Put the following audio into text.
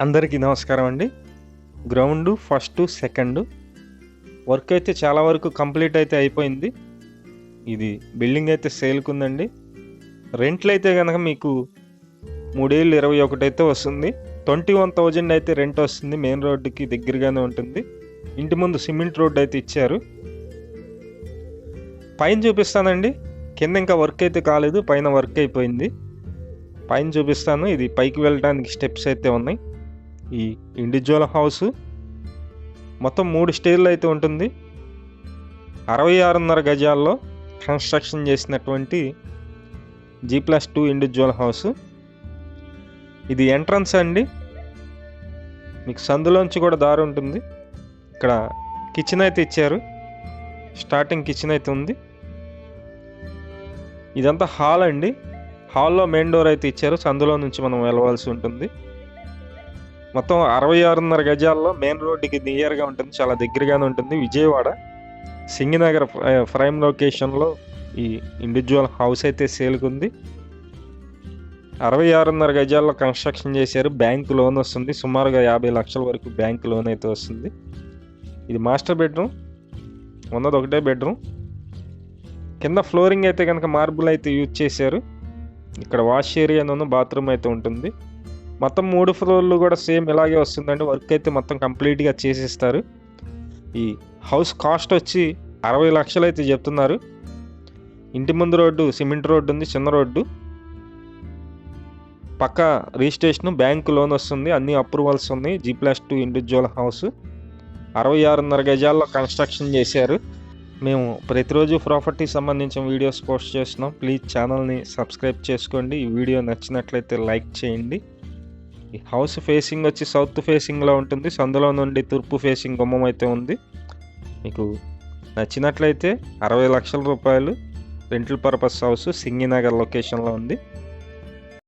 అందరికీ నమస్కారం అండి. గ్రౌండ్ ఫస్ట్ సెకండ్ వర్క్ అయితే చాలా వరకు కంప్లీట్ అయితే అయిపోయింది. ఇది బిల్డింగ్ అయితే సేల్కు ఉందండి. రెంట్లు అయితే కనుక మీకు మూడేళ్ళు ఇరవై ఒకటి అయితే వస్తుంది. ట్వంటీ వన్ థౌజండ్ అయితే రెంట్ వస్తుంది. మెయిన్ రోడ్డుకి దగ్గరగానే ఉంటుంది. ఇంటి ముందు సిమెంట్ రోడ్ అయితే ఇచ్చారు. పైన చూపిస్తానండి. కింద ఇంకా వర్క్ అయితే కాలేదు. పైన వర్క్ అయిపోయింది. పైన చూపిస్తాను. ఇది పైకి వెళ్ళడానికి స్టెప్స్ అయితే ఉన్నాయి. ఈ ఇండివిజువల్ హౌస్ మొత్తం మూడు స్టేర్లు అయితే ఉంటుంది. అరవై ఆరున్నర గజాల్లో కన్స్ట్రక్షన్ చేసినటువంటి G plus two individual house. ఇది ఎంట్రన్స్ అండి. మీకు సందులోంచి కూడా దారి ఉంటుంది. ఇక్కడ కిచెన్ అయితే ఇచ్చారు. స్టార్టింగ్ కిచెన్ అయితే ఉంది. ఇదంతా హాల్ అండి. హాల్లో మెయిన్ డోర్ అయితే ఇచ్చారు. సందులో నుంచి మనం వెళ్ళవలసి ఉంటుంది. మొత్తం అరవై ఆరున్నర గజాల్లో మెయిన్ రోడ్డుకి నియర్గా ఉంటుంది చాలా దగ్గరగానే ఉంటుంది. విజయవాడ సింగినగర్ ప్రైమ్ లొకేషన్లో ఈ ఇండివిజువల్ హౌస్ అయితే సేల్కుంది. అరవై ఆరున్నర గజాల్లో కన్స్ట్రక్షన్ చేశారు బ్యాంక్ లోన్ వస్తుంది. సుమారుగా యాభై లక్షల వరకు బ్యాంక్ లోన్ అయితే వస్తుంది. ఇది మాస్టర్ బెడ్రూమ్ ఉన్నది ఒకటే బెడ్రూమ్. కింద ఫ్లోరింగ్ అయితే కనుక మార్బుల్ అయితే యూజ్ చేశారు. ఇక్కడ వాష్ ఏరియాను బాత్రూమ్ అయితే ఉంటుంది. మొత్తం మూడు ఫ్లోర్లు కూడా సేమ్ ఇలాగే వస్తుందండి. వర్క్ అయితే మొత్తం కంప్లీట్గా చేసిస్తారు. ఈ హౌస్ కాస్ట్ వచ్చి అరవై లక్షలు అయితే చెప్తున్నారు. ఇంటి ముందు రోడ్డు సిమెంట్ రోడ్డు ఉంది చిన్న రోడ్డు. పక్క రిజిస్ట్రేషన్ బ్యాంక్ లోన్ వస్తుంది అన్ని అప్రూవల్స్ ఉన్నాయి. G plus two individual house. అరవై ఆరున్నర గజాల్లో కన్స్ట్రక్షన్ చేశారు. మేము ప్రతిరోజు ప్రాపర్టీ సంబంధించిన వీడియోస్ పోస్ట్ చేస్తున్నాం. ప్లీజ్ ఛానల్ని సబ్స్క్రైబ్ చేసుకోండి. ఈ వీడియో నచ్చినట్లయితే లైక్ చేయండి. హౌస్ ఫేసింగ్ వచ్చి సౌత్ ఫేసింగ్లో ఉంటుంది. సందులో నుండి తూర్పు ఫేసింగ్ గుమ్మం అయితే ఉంది. మీకు నచ్చినట్లయితే అరవై లక్షల రూపాయలు రెంటల్ పర్పస్ హౌస్ సింగినగర్ లొకేషన్లో ఉంది.